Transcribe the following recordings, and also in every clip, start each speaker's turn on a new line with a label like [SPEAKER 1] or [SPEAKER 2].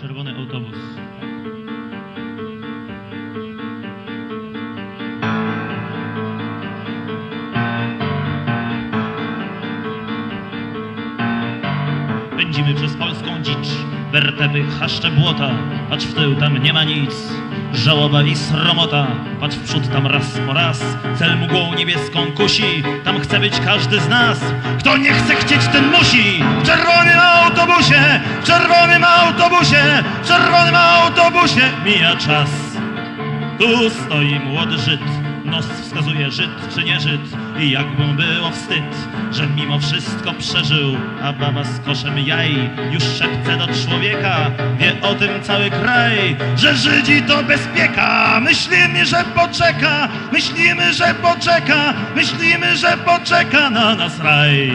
[SPEAKER 1] czerwony autobus. Pędzimy przez polską dzicz, wertepy, chaszcze błota, patrz w tył, tam nie ma nic. Żałoba i sromota, patrz w przód, tam raz po raz, cel mgłą niebieską kusi, tam chce być każdy z nas. Kto nie chce chcieć, ten musi! W czerwonym autobusie, w czerwonym autobusie, mija czas. Tu stoi młody Żyd, nos wskazuje Żyd czy nie Żyd i jakby mu było wstyd, że mimo wszystko przeżył, a baba z koszem jaj już szepce do człowieka, wie o tym cały kraj, że Żydzi to bezpieka, myślimy, że poczeka, myślimy, że poczeka, myślimy, że poczeka na nas raj.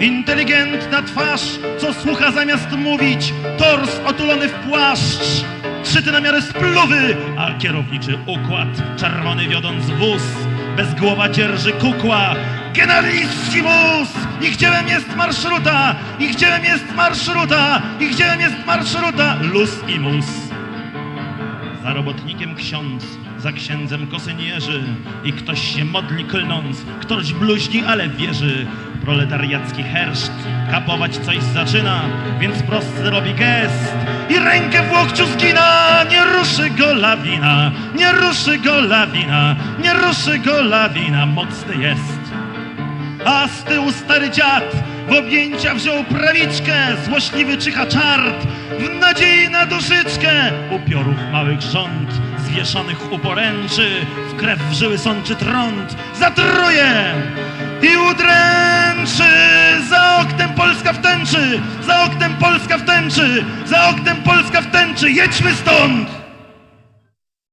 [SPEAKER 1] Inteligentna twarz, co słucha zamiast mówić, tors otulony w płaszcz, szyty na miarę spluwy, a kierowniczy układ, czerwony wiodąc wóz, bez głowa dzierży kukła, generalissimus! Ich dziełem jest marszruta, ich dziełem jest marszruta, ich dziełem jest marszruta, luz i mus. Za robotnikiem ksiądz, za księdzem kosynierzy i ktoś się modli klnąc, ktoś bluźni, ale wierzy. Proletariacki herszt kapować coś zaczyna, więc prosty robi gest i rękę w łokciu zgina. Nie ruszy go lawina, nie ruszy go lawina, nie ruszy go lawina, mocny jest. A z tyłu stary dziad w objęcia wziął prawiczkę, złośliwy czyha czart, w nadziei na duszyczkę. Upiorów małych rząd, zwieszonych u poręczy, w krew w żyły sączy trąd, zatruje i udręczy. Za oknem Polska w tęczy, za oknem Polska w tęczy, za oknem Polska w tęczy, jedźmy stąd!